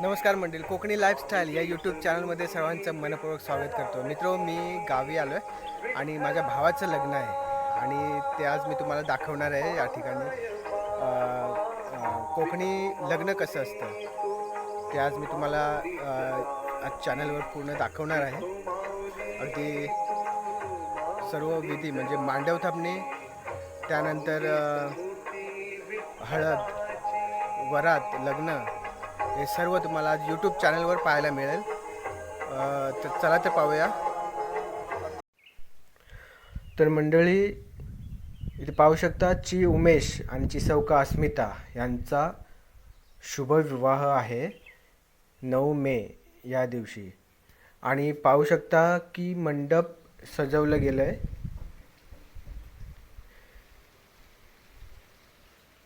नमस्कार मंडळी कोकणी लाईफस्टाईल या यूट्यूब चॅनलमध्ये सर्वांचं मनपूर्वक स्वागत करतो. मित्र मी गावी आलो आहे आणि माझ्या भावाचं लग्न आहे आणि ते आज मी तुम्हाला दाखवणार आहे या ठिकाणी. कोकणी लग्न कसं असतं ते आज मी तुम्हाला आज चॅनलवर पूर्ण दाखवणार आहे. अगदी सर्व विधी म्हणजे मांडव थापणे त्यानंतर हळद वरात लग्न हे सर्व तुम्हाला आज यूट्यूब चॅनलवर पाहायला मिळेल. तर चला तर पाहूया. तर मंडळी इथे पाहू शकता ची उमेश आणि ची चौका अस्मिता यांचा शुभविवाह आहे नऊ मे या दिवशी. आणि पाहू शकता की मंडप सजवलं गेलं आहे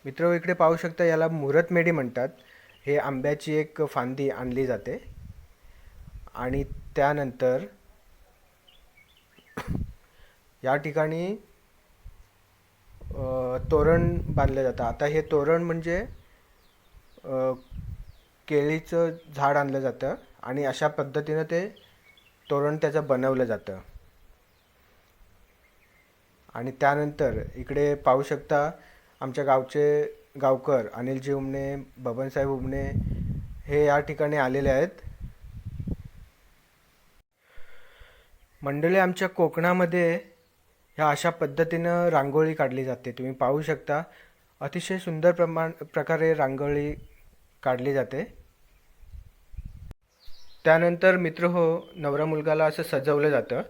मित्र इकडे पाहू शकता याला मुहूर्तमेढी म्हणतात. हे आंब्याची एक फांदी आणली जाते. आणि त्यानंतर या ठिकाणी तोरण बांधलं जातं. आता हे तोरण म्हणजे केळीचं झाड आणलं जातं आणि अशा पद्धतीनं ते तोरण त्याचं बनवलं जातं. आणि त्यानंतर इकडे पाहू शकता आमच्या गावचे गावकर अनिलजी उमने बबनसाहेब उमने हे या ठिकाणी आलेले आहेत. मंडळी आमच्या कोकणामध्ये ह्या अशा पद्धतीनं रांगोळी काढली जाते. तुम्ही पाहू शकता अतिशय सुंदर प्रमाण प्रकारे रांगोळी काढली जाते. त्यानंतर मित्र हो नवरा मुलगाला असं सजवलं जातं.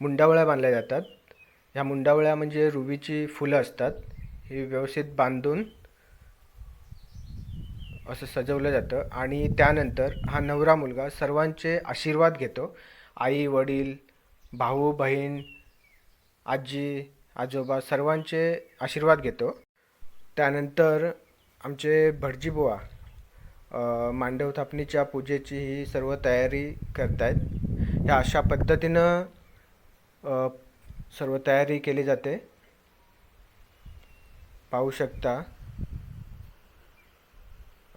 मुंडावळ्या बांधल्या जातात. ह्या मुंडावळ्या म्हणजे रुबीची फुलं असतात. ही व्यवस्थित बांधून असं सजवलं जातं. आणि त्यानंतर हा नवरा मुलगा सर्वांचे आशीर्वाद घेतो. आई वडील भाऊ बहीण आजी आजोबा सर्वांचे आशीर्वाद घेतो. त्यानंतर आमचे भटजीबुवा अ, मांडव थापणीच्या पूजेची ही सर्व तयारी करत आहेत ह्या अशा पद्धतीनं सर्व तयारी केली जाते. पाहू शकता.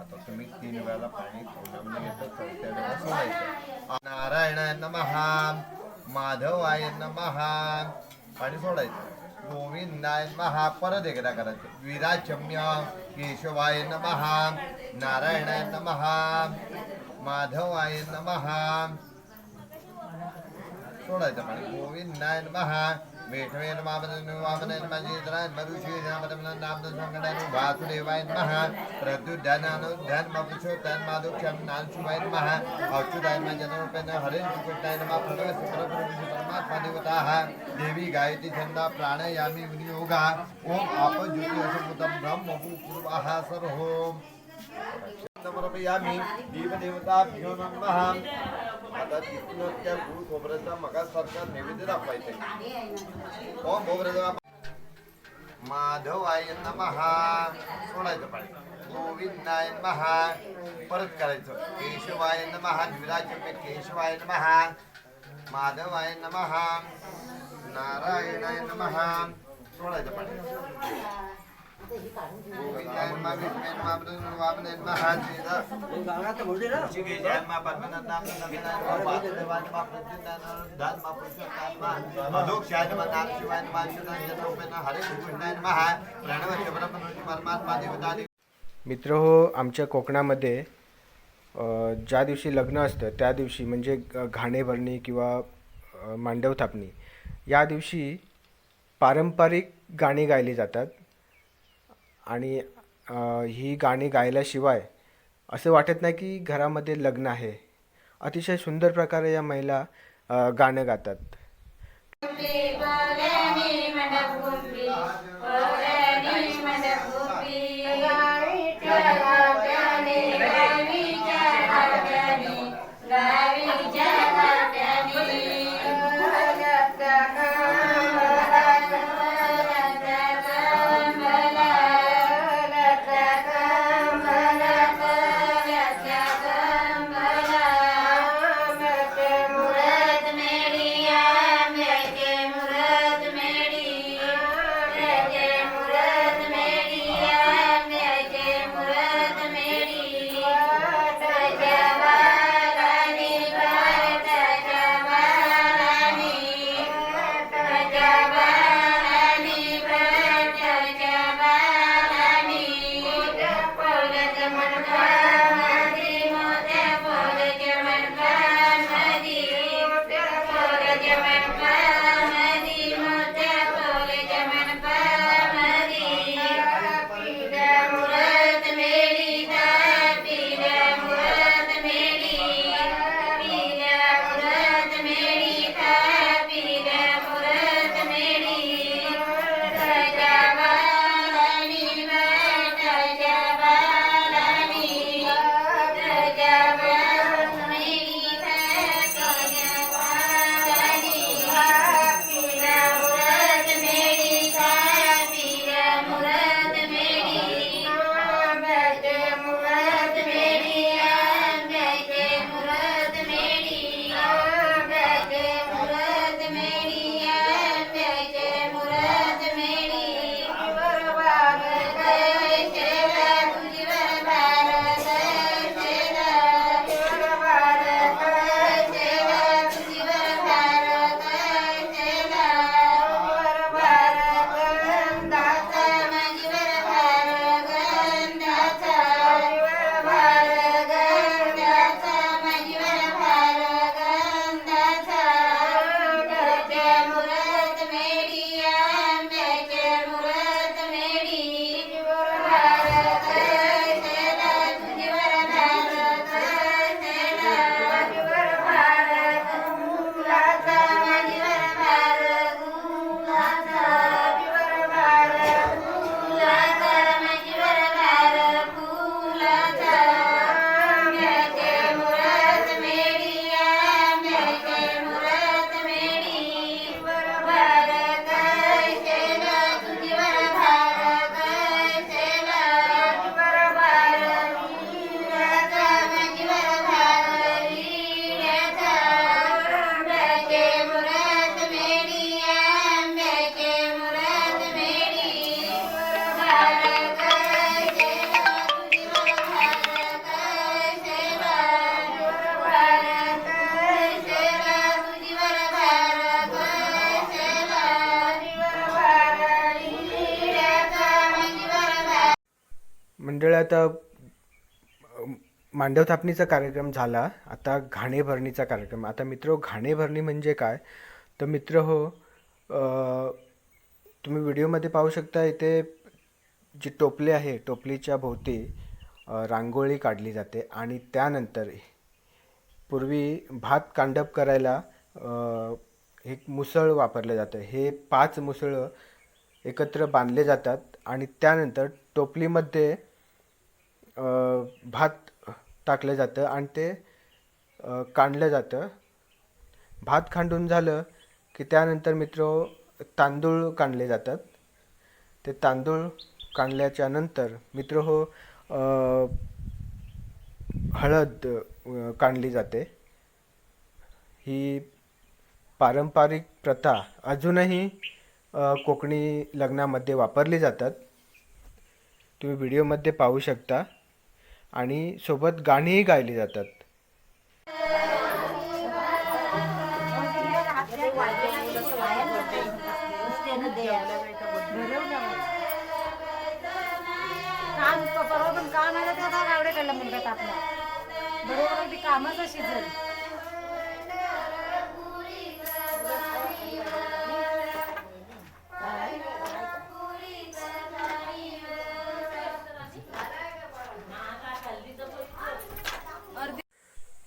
आता तुम्ही तीन वेळा पाणी तोंडामध्ये घेतलं चौथ्या वेळेला सोडायचं महान नमः माधवाय महान पाणी सोडायचं. गोविंदाय महा परत एकदा करायचं. विराचम्य केशवाय महा नारायणाय माधव माधवाय महा सोडायचं पाणी. गोविंदाय महा विष्णुवेन वामनेन वामनेन नमः जेतराय नमः ऋषी नमः नाम संगणाय वासुदेवाय नमः प्रद्युध्यानानुध्यान नमः पुरुषोत्ताय नमः माधुक्षम नानशिवाय नमः अच्युताय नमः जनरूपेण हरे सुकृताय नमः प्रणव देवी गायति छन्दा प्राणायामी विनियोगा ॐ आप ज्योति असंभूतम ब्रह्म देवदेवताभ्यो नमः आता तिथून त्या गुळ खोबऱ्याचा मगासारखा नैवेद्य दाखवायचा ओम हो, खोबऱ्याचा माधवाय महा सोडायचं पाणी. गोविंदाय महा परत करायचं. केशवाय महा विराजमे केशवाय महा माधवाय महा नारायणाय महा सोडायचं पाणी. मित्र हो आमच्या कोकणामध्ये ज्या दिवशी लग्न असतं त्या दिवशी म्हणजे घाणे भरणी किंवा मांडव थापणी या दिवशी पारंपरिक गाणी गायली जातात. आणि ही गाणी गायल्याशिवाय असं वाटत नाही की घरामध्ये लग्न आहे. अतिशय सुंदर प्रकारे या महिला गाणं गातात. मंडळात आता मांडव थापणीचा कार्यक्रम झाला. आता घाणे भरणीचा कार्यक्रम. आता मित्र घाणे भरणी म्हणजे काय? तर मित्र हो तुम्ही व्हिडिओमध्ये पाहू शकता इथे जी टोपली आहे टोपलीच्या भोवती रांगोळी काढली जाते आणि त्यानंतर पूर्वी भात कांडप करायला हे एक मुसळ वापरलं जातं. हे पाच मुसळं एकत्र बांधले जातात आणि त्यानंतर टोपलीमध्ये भात टाकलं जातं आणि ते काढलं जातं. भात खांडून झालं की त्यानंतर मित्र तांदूळ काढले जातात. ते तांदूळ काढल्याच्या नंतर मित्र हो हळद काढली जाते. ही पारंपरिक प्रथा अजूनही कोकणी लग्नामध्ये वापरली जातात. तुम्ही व्हिडिओमध्ये पाहू शकता. आणि सोबत गाणीही गायली जातात. काम परवा पण काम आलं मुलगा आपला बरोबर कामाचा शिजल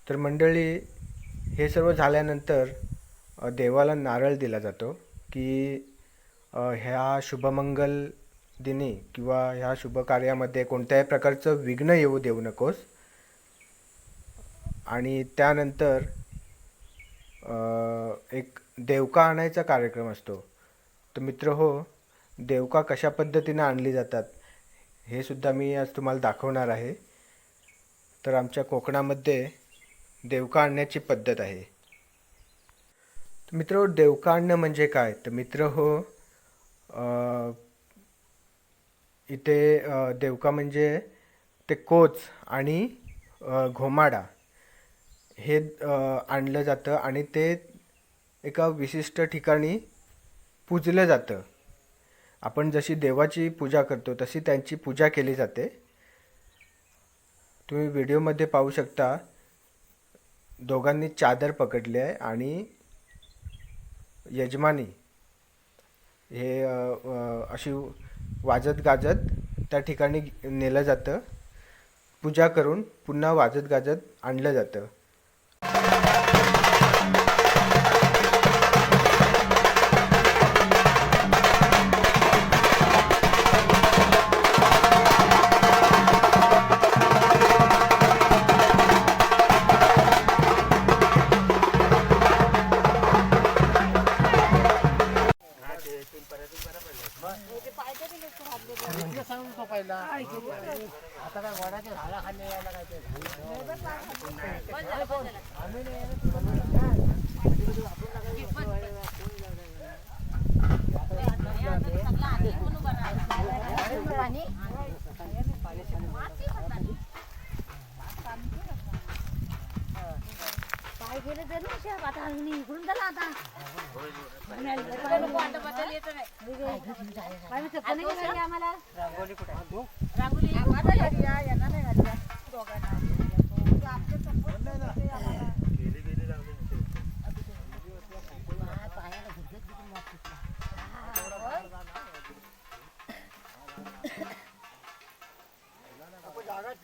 तर मंडळी हे सर्व झाल्यानंतर देवाला नारळ दिला जातो की ह्या शुभमंगल दिनी किंवा ह्या शुभ कार्यामध्ये कोणत्याही प्रकारचं विघ्न येऊ देऊ नकोस. आणि त्यानंतर एक देवका आणायचा कार्यक्रम असतो. तर मित्र हो देवका कशा पद्धतीनं आणली जातात हे सुद्धा मी आज तुम्हाला दाखवणार आहे. तर आमच्या कोकणामध्ये देवका आणण्याची पद्धत आहे. तर मित्र देवका आणणं म्हणजे काय? तर मित्र हो इथे देवका म्हणजे ते कोच आणि घोमाडा. हे आणलं जातं आणि ते एका विशिष्ट ठिकाणी पूजलं जातं. आपण जशी देवाची पूजा करतो तशी त्यांची पूजा केली जाते. तुम्ही व्हिडिओमध्ये पाहू शकता दोघांनी चादर पकडली आहे आणि यजमानी हे अशी वाजत गाजत त्या ठिकाणी नेलं जातं. पूजा करून पुन्हा वाजत गाजत आणलं जातं. पाय गेले तर नाही शेप. आता अजून इकडून झाला आता. नाही घातली आम्हाला? रांगोली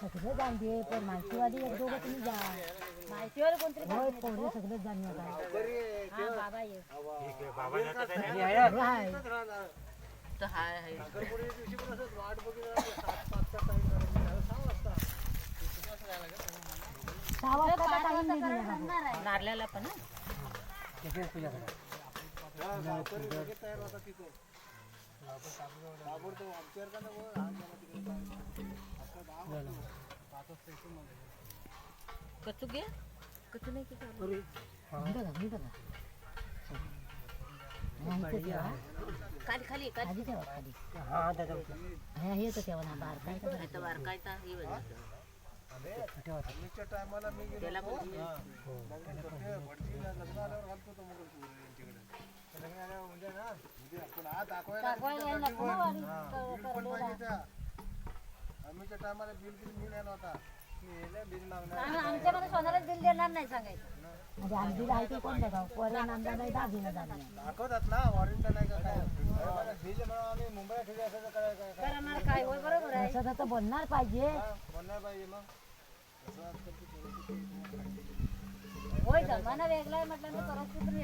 सगळं जाण दे पण माहितीवाली एक दोघं तुम्ही जा माहितीवाले कोणतरी होय पोरं सगळं जाण हा बाबा ये हो, हाय. तर हाय हाय सहा वाजता आता time नाही दिला बाबा. नारळाला पण हं? कचू घे कचू नाही की काय? मी बघा मी बघा हा, इथं ठेवा. खाली खाली खाली खाली ठेवा खाली हा। हे तर ठेवा ना बाहेर काय तर आता बारकायचा हे। बघायचं. त्याला कोण- दाखवायला क- करडोला. आम्ही आमच्यामध्ये सोनालाच बिल देणार नाही सांगायचं. म्हणजे आमची आहे ते कोण बघा पोऱ्या नांदा नाही दागिना दागिना दाखवतात ना वॉरंट नाही का काय? बिल म्हणून आम्ही मुंबईला ठेवली असं काय? करणार काय? होय बरोबर आहे. तर पाहिजे. बोलणार पाहिजे मग. होय जमाना वेगळा आहे म्हटलं ना परिस्थिती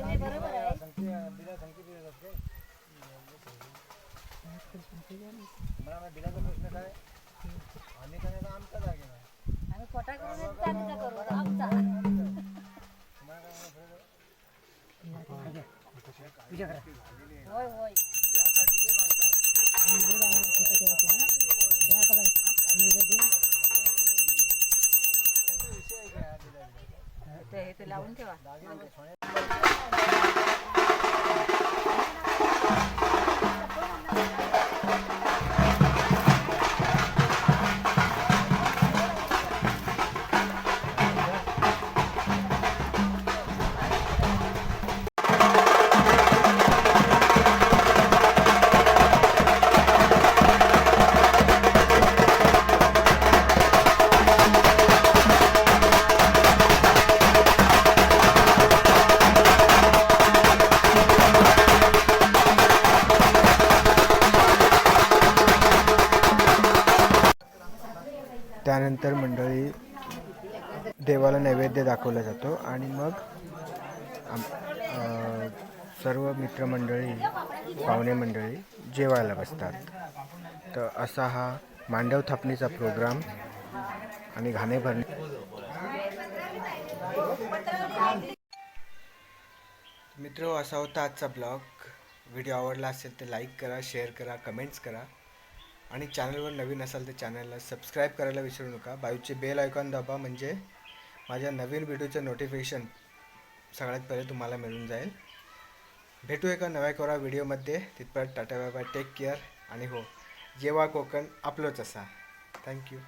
त्यानंतर मंडळी देवाला नैवेद्य दाखवला जातो आणि मग आम सर्व मित्रमंडळी पाहुणे मंडळी जेवायला बसतात. तर असा हा मांडव थापणीचा प्रोग्राम आणि घाणे भरणे मित्र असा होता आजचा ब्लॉग. व्हिडिओ आवडला असेल तर लाईक करा शेअर करा कमेंट्स करा. आणि चॅनलवर नवीन असाल तर चॅनलला सबस्क्राईब करायला विसरू नका. बाजूचे बेल आयकॉन दाबा म्हणजे माझ्या नवीन व्हिडिओचं नोटिफिकेशन सगळ्यात पहिले तुम्हाला मिळून जाईल. भेटू एका नव्या कोरा व्हिडिओमध्ये तिथपर्यंत tata bye bye take care आणि हो जेव्हा कोकण आपलंच असा. थँक्यू